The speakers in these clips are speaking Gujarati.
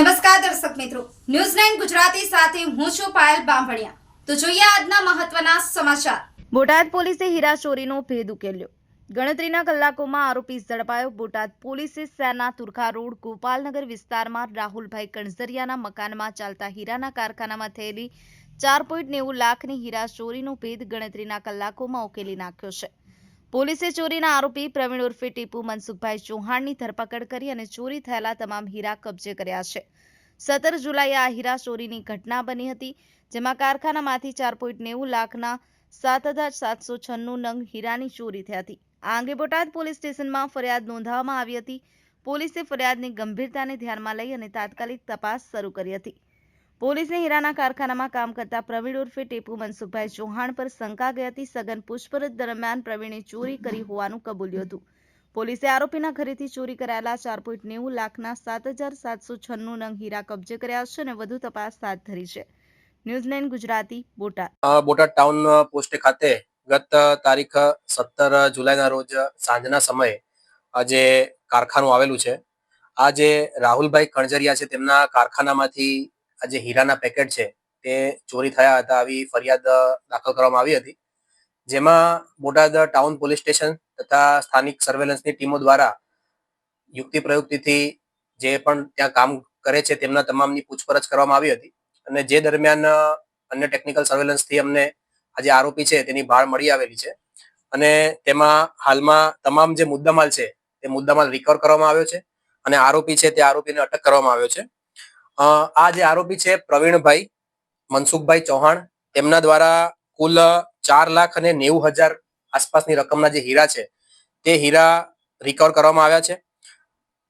નમસ્કાર દર્શક મિત્રો. ન્યૂઝ નાઇન ગુજરાતી સાથે હું છું પાયલ બામભણિયા. તો જોઈએ આજના મહત્વના સમાચાર. બોટાદ પોલીસે હીરા ચોરીનો ભેદ ઉકેલ્યો. ગણતરીના કલાકોમાં આરોપી ઝડપાયો બોટાદ પોલીસે સેના તુરખા રોડ, ગોપાલનગર વિસ્તારમાં રાહુલભાઈ કણઝરિયાના મકાનમાં ચાલતા હીરાના કારખાનામાં થયેલી ચાર પોઈન્ટ નેવું લાખની હીરા ચોરીનો ભેદ ગણતરીના કલાકોમાં ઉકેલી નાખ્યો છે. પોલીસે ચોરીના આરોપી પ્રવીણ ઉર્ફે ટીપુ મનસુખભાઈ ચૌહાણની ધરપકડ કરી અને ચોરી થયેલા તમામ હીરા કબજે કર્યા છે. સત્તર જુલાઈએ આ હીરા ચોરીની ઘટના બની હતી, જેમાં કારખાનામાંથી ચાર પોઈન્ટ નેવું લાખના સાત હજાર સાતસો છન્નું નંગ હીરાની ચોરી થઈ હતી. આ અંગે બોટાદ પોલીસ સ્ટેશનમાં ફરિયાદ નોંધાવવામાં આવી હતી. પોલીસે ફરિયાદની ગંભીરતાને ધ્યાનમાં લઈ અને તાત્કાલિક તપાસ શરૂ કરી હતી. પોલીસને હીરાના કારખાનામાં કામ કરતા પ્રવીણ ઉર્ફે ટેપુ મનસુખભાઈ ચૌહાણ પર શંકા ગઈ હતી. સઘન પૂછપરછ દરમિયાન પ્રવીણે ચોરી કરી હોવાનું કબૂલ્યું હતું. પોલીસે આરોપીના ઘરેથી ચોરી કરાયેલા ચાર પોઈન્ટ નેવું લાખના સાત હજાર સાતસો છન્નું નંગ હીરા કબજે કર્યા છે અને વધુ તપાસ હાથ ધરી છે. Newsland Gujarati, Botad. Botad town post ખાતે ગત તારીખ સત્તર જુલાઈના રોજ સાંજના સમયે આજે કારખાનું આવેલું છે. આ જે રાહુલભાઈ કણજરિયા છે તેમના કારખાનામાંથી આ જે હીરાના પેકેટ છે, તે ચોરી થયા હતા આવી ફરિયાદ દાખલ કરવામાં આવી હતી. જેમાં બોટાદ ટાઉન પોલીસ સ્ટેશન તથા સ્થાનિક સર્વેલન્સની ટીમો દ્વારા યુક્તિ પ્રયુક્તિથી જે પણ ત્યાં કામ કરે છે, તેમના તમામની પૂછપરછ કરવામાં આવી હતી. અને જે દરમિયાન અન્ય ટેકનિકલ સર્વેલન્સથી અમને આ જે આરોપી છે, તેની ભાળ મળી આવેલી છે. અને તેમાં હાલમાં તમામ જે મુદ્દામાલ છે, તે મુદ્દામાલ રિકવર કરવામાં આવ્યો છે. અને આરોપી છે, તે આરોપીને અટક કરવામાં આવ્યો છે. આ જે આરોપી છે પ્રવીણભાઈ, મનસુખભાઈ ચૌહાણ તેમના દ્વારા કુલ ચાર લાખ અને નેવું હજાર આસપાસની રકમના જે હીરા છે, તે હીરા રિકવર કરવામાં આવ્યા છે.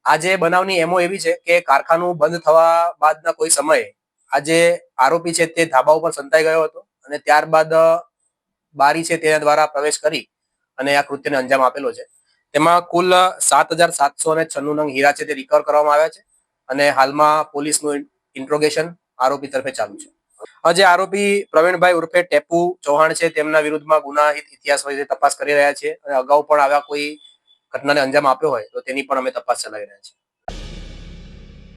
આજે બનાવની એમો એવી છે કે કારખાનું બંધ થવા બાદના કોઈ સમયે આજે આરોપી છે તે ધાબા ઉપર સંતાઈ ગયો હતો અને ત્યારબાદ બારી છે તેના દ્વારા પ્રવેશ કરી અને આ કૃત્યને અંજામ આપેલો છે. તેમાં કુલ સાત હજાર સાતસો અને છન્નું નંગ હીરા છે તે રિકવર કરવામાં આવ્યા છે અને હાલમાં પોલીસનું ઇન્ટ્રોગેશન આરોપી તરફે ચાલુ છે. જે આરોપી પ્રવીણભાઈ ઉર્ફે ટેપુ ચૌહાણ છે. તેમના વિરુદ્ધમાં ગુનાહિત ઇતિહાસ વિશે તપાસ કરી રહ્યા છે. અને અગાઉ પણ આવા કોઈ ઘટનાને અંજામ આપ્યો હોય તો તેની પણ અમે તપાસ ચલાવી રહ્યા છીએ.